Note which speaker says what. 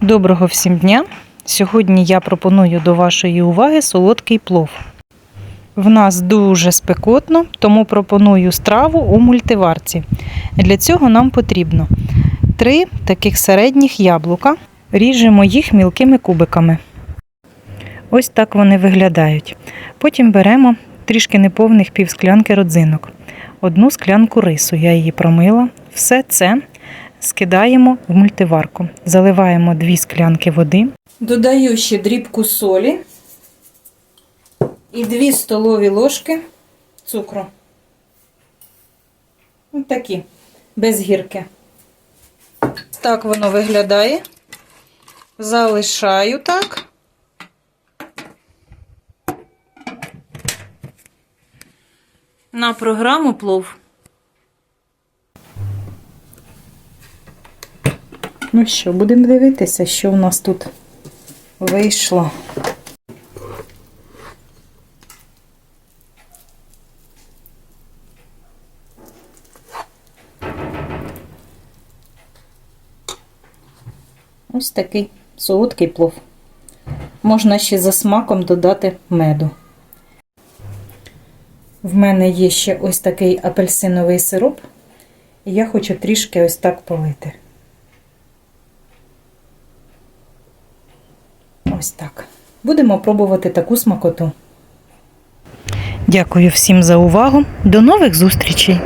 Speaker 1: Доброго всім дня! Сьогодні я пропоную до вашої уваги солодкий плов. В нас дуже спекотно, тому пропоную страву у мультиварці. Для цього нам потрібно три таких середніх яблука. Ріжемо їх мілкими кубиками. Ось так вони виглядають. Потім беремо трішки неповних півсклянки родзинок, одну склянку рису, я її промила. Все це скидаємо в мультиварку. Заливаємо 2 склянки води. Додаю ще дрібку солі і 2 столові ложки цукру. Ось такі, без гірки. Так воно виглядає. Залишаю так. На програму плов. Ну що, будемо дивитися, що у нас тут вийшло. Ось такий солодкий плов. Можна ще за смаком додати меду. В мене є ще ось такий апельсиновий сироп, і я хочу трішки ось так полити. Ось так. Будемо пробувати таку смакоту. Дякую всім за увагу. До нових зустрічей!